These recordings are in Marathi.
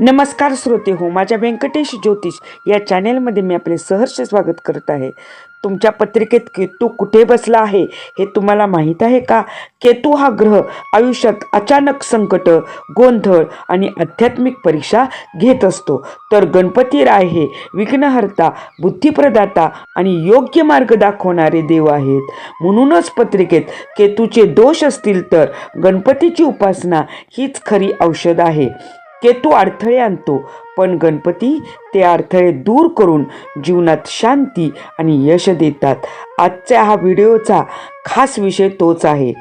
नमस्कार श्रोते हो माझ्या व्यंकटेश ज्योतिष या चॅनेलमध्ये मी आपले सहर्ष स्वागत करत आहे. तुमच्या पत्रिकेत केतू कुठे बसला आहे हे तुम्हाला माहीत आहे का? केतू हा ग्रह आयुष्यात अचानक संकट गोंधळ आणि आध्यात्मिक परीक्षा घेत असतो. तर गणपती राय हे विघ्नहर्ता बुद्धिप्रदाता आणि योग्य मार्ग दाखवणारे देव आहेत. म्हणूनच पत्रिकेत केतूचे दोष असतील तर गणपतीची उपासना हीच खरी औषध आहे. केतू अडथळे आणतो. पण गणपती ते अडथळे दूर करून जीवनात शांती आणि यश देतात. आजच्या हा व्हिडिओचा खास विषय तोच आहे.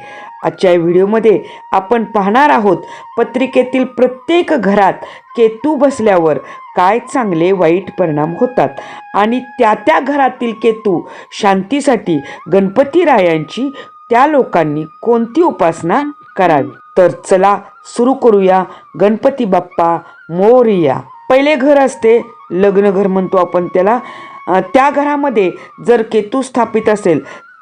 आजच्या व्हिडिओमध्ये आपण पाहणार आहोत पत्रिकेतील प्रत्येक घरात केतू बसल्यावर काय चांगले वाईट परिणाम होतात आणि त्या त्या घरातील केतू शांतीसाठी गणपतीरायांची त्या लोकांनी कोणती उपासना करावी? तर चला सुरू करूया गणपती बाप्पा मोरया. पहिले घर असते लग्न घर म्हणतो आपण त्याला. त्या घरामध्ये जर केतू स्थापित असेल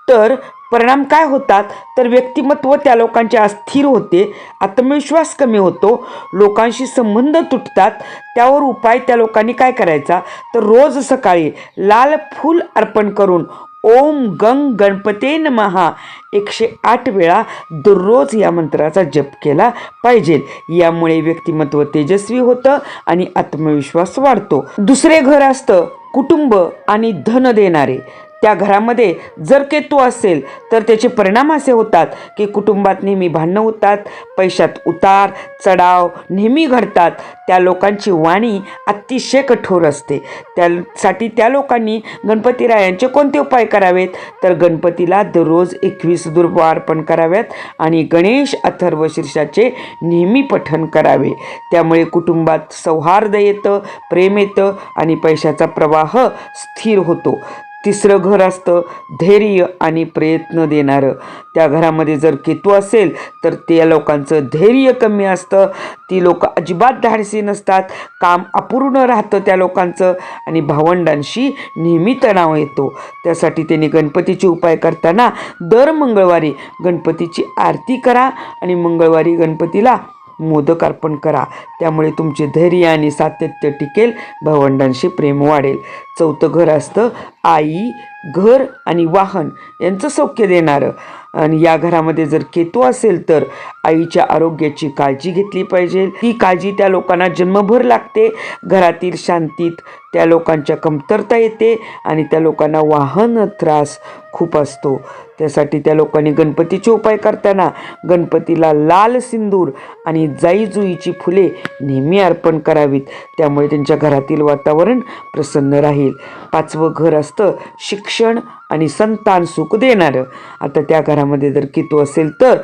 तर परिणाम काय होतात? तर व्यक्तिमत्व त्या लोकांचे अस्थिर होते आत्मविश्वास कमी होतो लोकांशी संबंध तुटतात त्यावर उपाय त्या लोकांनी काय करायचा? तर रोज सकाळी लाल फूल अर्पण करून ओम गंग गणपते महा एकशे आठ वेळा दररोज या मंत्राचा जप केला पाहिजे. यामुळे व्यक्तिमत्व तेजस्वी होतं आणि आत्मविश्वास वाढतो. दुसरे घर असतं कुटुंब आणि धन देणारे. त्या घरामध्ये जर केतू असेल तर त्याचे परिणाम असे होतात की कुटुंबात नेहमी भांडणं होतात पैशात उतार चढाव नेहमी घडतात. त्या लोकांची वाणी अतिशय कठोर असते. त्यासाठी त्या लोकांनी गणपतीरायांचे कोणते उपाय करावेत? तर गणपतीला दररोज एकवीस दुर्वा अर्पण कराव्यात आणि गणेश अथर्व शीर्षाचे नेहमी पठण करावे. त्यामुळे कुटुंबात सौहार्द येतं प्रेम येतं आणि पैशाचा प्रवाह स्थिर होतो. तिसरं घर असतं धैर्य आणि प्रयत्न देणारं. त्या घरामध्ये जर केतू असेल तर त्या लोकांचं धैर्य कमी असतं. ती लोक अजिबात धाडसी नसतात. काम अपूर्ण राहतं त्या लोकांचं आणि भावंडांशी नेहमी तणाव येतो. त्यासाठी त्यांनी गणपतीचे उपाय करताना दर मंगळवारी गणपतीची आरती करा आणि मंगळवारी गणपतीला मोदक अर्पण करा. त्यामुळे तुमचे धैर्य आणि सातत्य टिकेल भावंडांशी प्रेम वाढेल. चौथं घर असतं. आई घर आणि वाहन यांचं सौख्य देणारं. आणि या घरामध्ये जर केतू असेल तर आईच्या आरोग्याची काळजी घेतली पाहिजे. ती काळजी त्या लोकांना जन्मभर लागते. घरातील शांतीत त्या लोकांच्या कमतरता येते आणि त्या लोकांना वाहन त्रास खूप असतो. त्यासाठी त्या लोकांनी गणपतीचे उपाय करताना गणपतीला लाल सिंदूर आणि जाईजुईची फुले नेहमी अर्पण करावीत. त्यामुळे त्यांच्या घरातील वातावरण प्रसन्न राहील. पाचवं घर असतं शिक्षण आणि संतान सुख देणारं. आता त्या घरामध्ये जर कितू असेल तर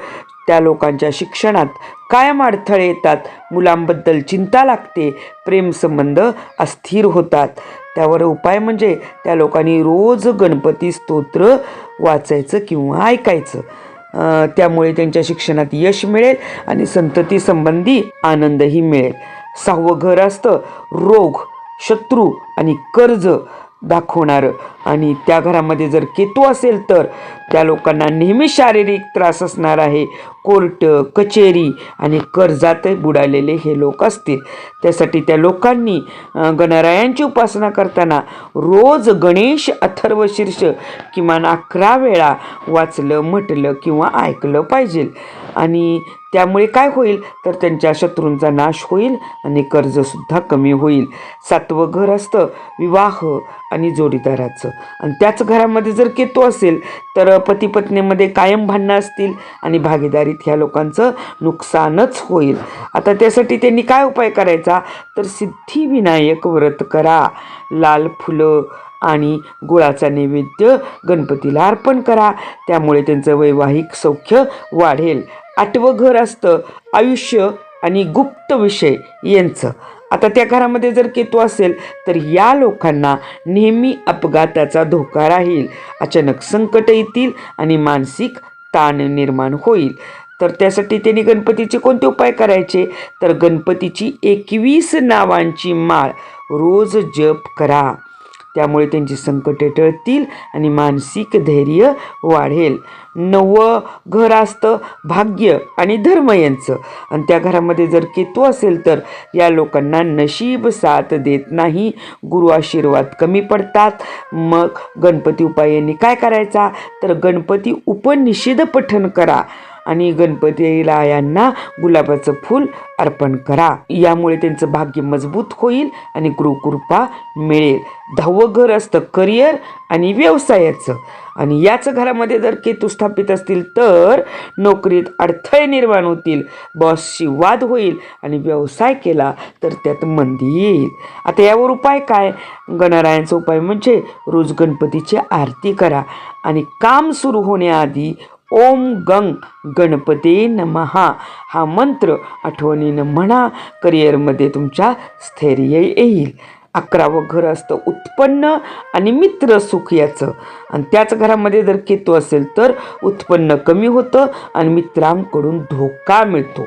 त्या लोकांच्या शिक्षणात कायम अडथळे येतात मुलांबद्दल चिंता लागते प्रेमसंबंध अस्थिर होतात. त्यावर उपाय म्हणजे त्या लोकांनी रोज गणपती स्तोत्र वाचायचं किंवा ऐकायचं. त्यामुळे त्यांच्या शिक्षणात यश मिळेल आणि संतती संबंधी आनंदही मिळेल. सहावं घर असतं रोग. शत्रू आणि कर्ज दाखवणारं आणि त्या घरामध्ये जर केतू असेल तर त्या लोकांना नेहमी शारीरिक त्रास असणार आहे. कोर्ट कचेरी आणि कर्जात बुडालेले हे लोक असतील. त्यासाठी त्या लोकांनी गणरायांची उपासना करताना रोज गणेश अथर्व शीर्ष किमान अकरा वेळा वाचलं म्हटलं किंवा ऐकलं पाहिजे. आणि त्यामुळे काय होईल? तर त्यांच्या शत्रूंचा नाश होईल आणि कर्जसुद्धा कमी होईल. सातवं घर असतं विवाह आणि जोडीदाराचं. आणि त्याच घरामध्ये जर केतू असेल तर पती पत्नीमध्ये कायम भांडणं असतील आणि भागीदारीत ह्या लोकांचं नुकसानच होईल. आता त्यासाठी त्यांनी काय उपाय करायचा? तर सिद्धिविनायक व्रत करा. लाल फुलं आणि गुळाचा नैवेद्य गणपतीला अर्पण करा. त्यामुळे त्यांचं वैवाहिक सौख्य वाढेल. आठवं घर असतं. आयुष्य आणि गुप्त विषय यांचं. आता त्या घरामध्ये जर केतू असेल तर या लोकांना नेहमी अपघाताचा धोका राहील. अचानक संकट येतील आणि मानसिक ताण निर्माण होईल. तर त्यासाठी त्यांनी गणपतीचे कोणते उपाय करायचे? तर गणपतीची एकवीस नावांची माळ रोज जप करा. त्यामुळे त्यांची संकटे टळतील आणि मानसिक धैर्य वाढेल. नवं घर असतं भाग्य आणि धर्म यांचं. आणि त्या घरामध्ये जर केतू असेल तर या लोकांना नशीब साथ देत नाही. गुरु आशीर्वाद कमी पडतात. मग गणपती उपायांनी काय करायचा? तर गणपती उपनिषेध पठण करा. आणि गणपतीला यांना गुलाबाचं फूल अर्पण करा. यामुळे त्यांचं भाग्य मजबूत होईल आणि गुरुकृपा मिळेल. दहावं घर असतं करिअर आणि व्यवसायाचं. आणि याच घरामध्ये जर केतू स्थापित असतील तर नोकरीत अडथळे निर्माण होतील बॉसशी वाद होईल आणि व्यवसाय केला तर त्यात मंदी येईल. आता यावर उपाय काय? गणरायांचा उपाय म्हणजे रोज गणपतीची आरती करा आणि काम सुरू होण्याआधी ओम गंग गणपते नमहा हा मंत्र आठवणीनं म्हणा करिअरमध्ये तुमच्या स्थैर्य येईल. अकरावं घर असतं उत्पन्न आणि मित्र सुख याचं. आणि त्याच घरामध्ये जर केतू असेल तर उत्पन्न कमी होतं आणि मित्रांकडून धोका मिळतो.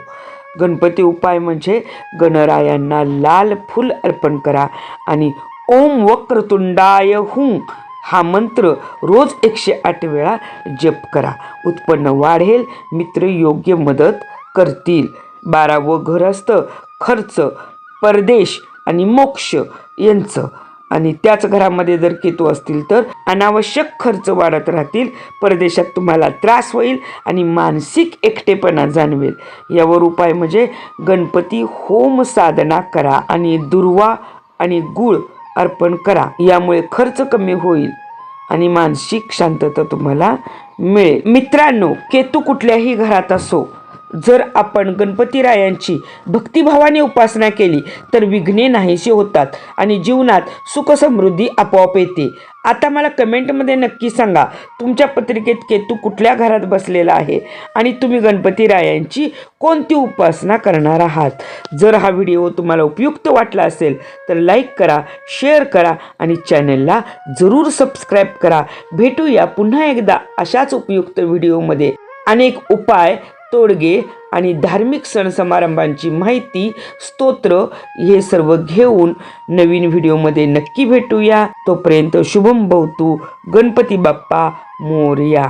गणपती उपाय म्हणजे गणरायांना लाल फूल अर्पण करा आणि ओम वक्रतुंडाय हुं. हा मंत्र रोज एकशे आठ वेळा जप करा. उत्पन्न वाढेल मित्र योग्य मदत करतील. बारावं घर असतं खर्च परदेश आणि मोक्ष यांचं. आणि त्याच घरामध्ये जर केतू असतील तर अनावश्यक खर्च वाढत राहतील परदेशात तुम्हाला त्रास होईल आणि मानसिक एकटेपणा जाणवेल. यावर उपाय म्हणजे गणपती होम साधना करा आणि दुर्वा आणि गुळ अर्पण करा. यामुळे खर्च कमी होईल आणि मानसिक शांतता तुम्हाला मिळेल. मित्रांनो केतू कुठल्याही घरात असो जर आपण गणपतीरायांची भक्तिभावाने उपासना केली तर विघ्ने नाहीशी होतात आणि जीवनात सुखसमृद्धी आपोआप येते. आता मला कमेंटमध्ये नक्की सांगा तुमच्या पत्रिकेत केतू कुठल्या घरात बसलेला आहे आणि तुम्ही गणपतीरायांची कोणती उपासना करणार आहात? जर हा व्हिडिओ तुम्हाला उपयुक्त वाटला असेल तर लाईक करा शेअर करा आणि चॅनलला जरूर सबस्क्राईब करा. भेटूया पुन्हा एकदा अशाच उपयुक्त व्हिडिओमध्ये. अनेक उपाय तोडगे आणि धार्मिक सण समारंभांची माहिती स्तोत्र हे सर्व घेऊन नवीन व्हिडिओमध्ये नक्की भेटूया. तोपर्यंत शुभम भवतू गणपती बाप्पा मोरया.